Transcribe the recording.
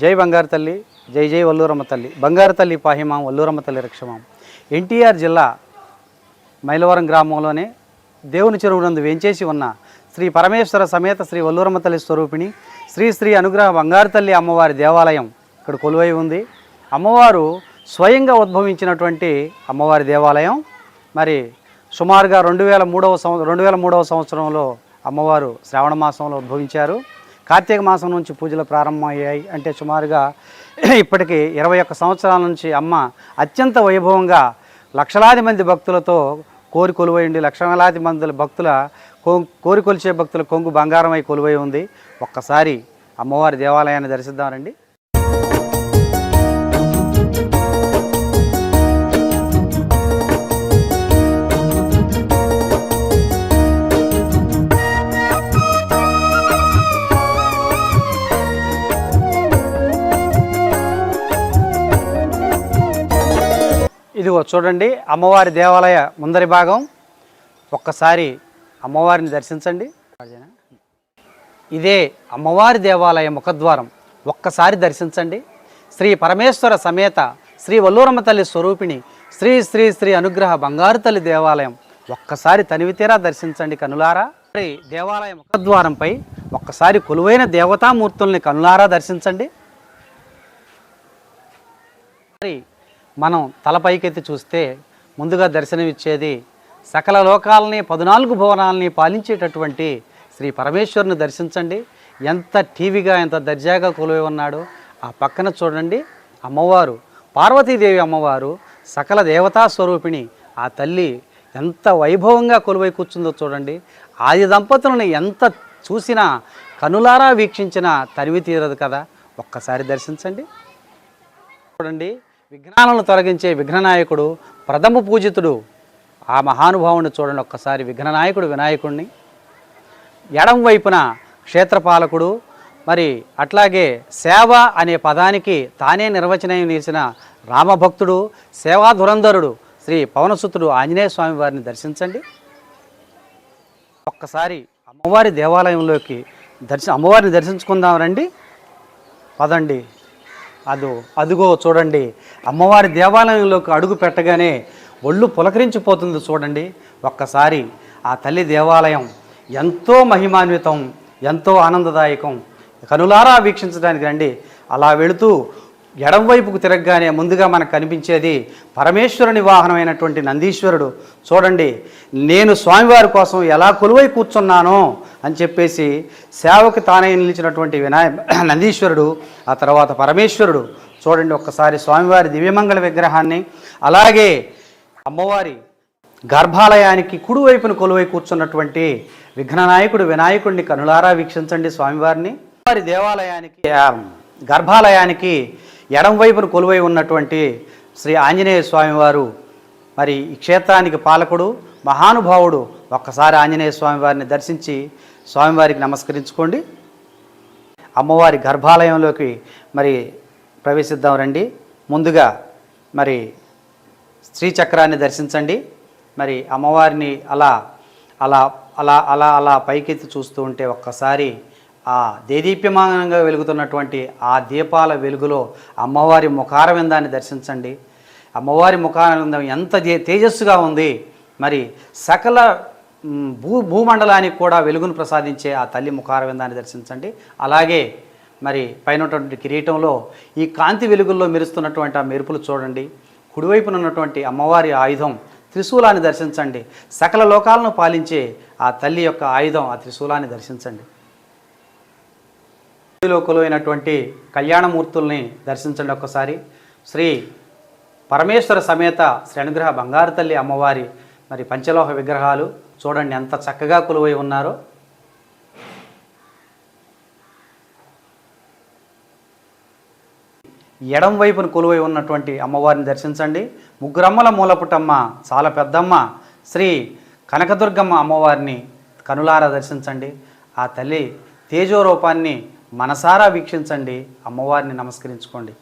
జై బంగారు తల్లి జై జై వల్లూరమ్మ తల్లి. బంగారు తల్లి పాహిమాం వల్లూరమ్మ తల్లి రక్షమాం. ఎన్టీఆర్ జిల్లా మైలవరం గ్రామంలోనే దేవుని చెరువు నందు వేంచేసి ఉన్న శ్రీ పరమేశ్వర సమేత శ్రీ వల్లూరమ్మ తల్లి స్వరూపిణి శ్రీ శ్రీ అనుగ్రహ బంగారు తల్లి అమ్మవారి దేవాలయం ఇక్కడ కొలువై ఉంది. అమ్మవారు స్వయంగా ఉద్భవించినటువంటి అమ్మవారి దేవాలయం. మరి సుమారుగా రెండు వేల మూడవ సంవ రెండు వేల మూడవ సంవత్సరంలో అమ్మవారు శ్రావణ మాసంలో ఉద్భవించారు. కార్తీక మాసం నుంచి పూజలు ప్రారంభమయ్యాయి. అంటే సుమారుగా ఇప్పటికి ఇరవై ఒక్క సంవత్సరాల నుంచి అమ్మ అత్యంత వైభవంగా లక్షలాది మంది భక్తులతో కోరి కొలువై ఉండి లక్షలాది మంది భక్తుల కోరి కొలిచే భక్తుల కొంగు బంగారమై కొలువై ఉంది. ఒక్కసారి అమ్మవారి దేవాలయాన్ని దర్శిద్దామండి ఇదిగో చూడండి అమ్మవారి దేవాలయ ముందరి భాగం. ఒక్కసారి అమ్మవారిని దర్శించండి. ఇదే అమ్మవారి దేవాలయ ముఖద్వారం. ఒక్కసారి దర్శించండి. శ్రీ పరమేశ్వర సమేత శ్రీ వల్లూరమ్మ తల్లి స్వరూపిణి శ్రీ శ్రీ శ్రీ అనుగ్రహ బంగారు తల్లి దేవాలయం. ఒక్కసారి తనివితీరా దర్శించండి కనులారా. మరి దేవాలయ ముఖద్వారంపై ఒక్కసారి కొలువైన దేవతామూర్తుల్ని కనులారా దర్శించండి. మరి మనం తలపైకెత్తి చూస్తే ముందుగా దర్శనమిచ్చేది సకల లోకాలని పద్నాలుగు భువనాలని పాలించేటటువంటి శ్రీ పరమేశ్వరుని దర్శించండి. ఎంత టీవీగా ఎంత దర్జాగా కొలువై ఉన్నాడో ఆ పక్కన చూడండి. అమ్మవారు పార్వతీదేవి అమ్మవారు సకల దేవతా స్వరూపిణి ఆ తల్లి ఎంత వైభవంగా కొలువై కూర్చుందో చూడండి. ఆది దంపతులను ఎంత చూసినా కనులారా వీక్షించిన తరివి తీరదు కదా. ఒక్కసారి దర్శించండి. చూడండి. విఘ్నాలను తొలగించే విఘ్ననాయకుడు ప్రథమ పూజితుడు ఆ మహానుభావుని చూడండి ఒక్కసారి. విఘ్ననాయకుడు వినాయకుడిని ఎడం వైపున క్షేత్రపాలకుడు మరి అట్లాగే సేవ అనే పదానికి తానే నిర్వచనం చేసిన రామభక్తుడు సేవా ధురంధరుడు శ్రీ పవనసుతుడు ఆంజనేయ స్వామి వారిని దర్శించండి. ఒక్కసారి అమ్మవారి దేవాలయంలోకి దర్శ అమ్మవారిని దర్శించుకుందాం రండి. పదండి. అదో అదిగో చూడండి. అమ్మవారి దేవాలయంలోకి అడుగు పెట్టగానే ఒళ్ళు పులకరించిపోతుంది చూడండి. ఒక్కసారి ఆ తల్లి దేవాలయం ఎంతో మహిమాన్వితం ఎంతో ఆనందదాయకం. కనులారా వీక్షించడానికి రండి. అలా వెళుతూ ఎడం వైపుకు తిరగగానే ముందుగా మనకు కనిపించేది పరమేశ్వరుని వాహనమైనటువంటి నందీశ్వరుడు. చూడండి నేను స్వామివారి కోసం ఎలా కొలువై కూర్చున్నానో అని చెప్పేసి సేవకు తానే నిలిచినటువంటి వినాయ నందీశ్వరుడు ఆ తర్వాత పరమేశ్వరుడు. చూడండి ఒక్కసారి స్వామివారి దివ్యమంగళ విగ్రహాన్ని అలాగే అమ్మవారి గర్భాలయానికి కుడివైపున కొలువై కూర్చున్నటువంటి విఘ్ననాయకుడు వినాయకుడిని కనులారా వీక్షించండి స్వామివారిని. వారి దేవాలయానికి గర్భాలయానికి ఎడం వైపున కొలువై ఉన్నటువంటి శ్రీ ఆంజనేయ స్వామివారు మరి ఈ క్షేత్రానికి పాలకుడు మహానుభావుడు ఒక్కసారి ఆంజనేయ స్వామివారిని దర్శించి స్వామివారికి నమస్కరించుకోండి. అమ్మవారి గర్భాలయంలోకి మరి ప్రవేశిద్దాం రండి. ముందుగా మరి శ్రీచక్రాన్ని దర్శించండి. మరి అమ్మవారిని అలా అలా అలా అలా అలా పైకెత్తి చూస్తూ ఉంటే ఒక్కసారి ఆ దేదీప్యమానంగా వెలుగుతున్నటువంటి ఆ దీపాల వెలుగులో అమ్మవారి ముఖారవిందాన్ని దర్శించండి. అమ్మవారి ముఖారవిందం ఎంత తే- తేజస్సుగా ఉంది. మరి సకల భూ భూమండలానికి కూడా వెలుగును ప్రసాదించే ఆ తల్లి ముఖారవిందాన్ని దర్శించండి. అలాగే మరి పైన ఉన్నటువంటి కిరీటంలో ఈ కాంతి వెలుగుల్లో మెరుస్తున్నటువంటి ఆ మెరుపులు చూడండి. కుడివైపున ఉన్నటువంటి అమ్మవారి ఆయుధం త్రిశూలాన్ని దర్శించండి. సకల లోకాలను పాలించే ఆ తల్లి యొక్క ఆయుధం ఆ త్రిశూలాన్ని దర్శించండి. లో కొలువైనటువంటి కళ్యాణమూర్తుల్ని దర్శించండి ఒక్కసారి. శ్రీ పరమేశ్వర సమేత శ్రీ అనుగ్రహ బంగారు తల్లి అమ్మవారి మరి పంచలోహ విగ్రహాలు చూడండి ఎంత చక్కగా కొలువై ఉన్నారో. ఎడం వైపున కొలువై ఉన్నటువంటి అమ్మవారిని దర్శించండి. ముగ్గురమ్మల మూలపుటమ్మ చాలా పెద్దమ్మ శ్రీ కనకదుర్గమ్మ అమ్మవారిని కనులారా దర్శించండి. ఆ తల్లి తేజో రూపాన్ని మనసారా వీక్షించండి. అమ్మవారిని నమస్కరించుకోండి.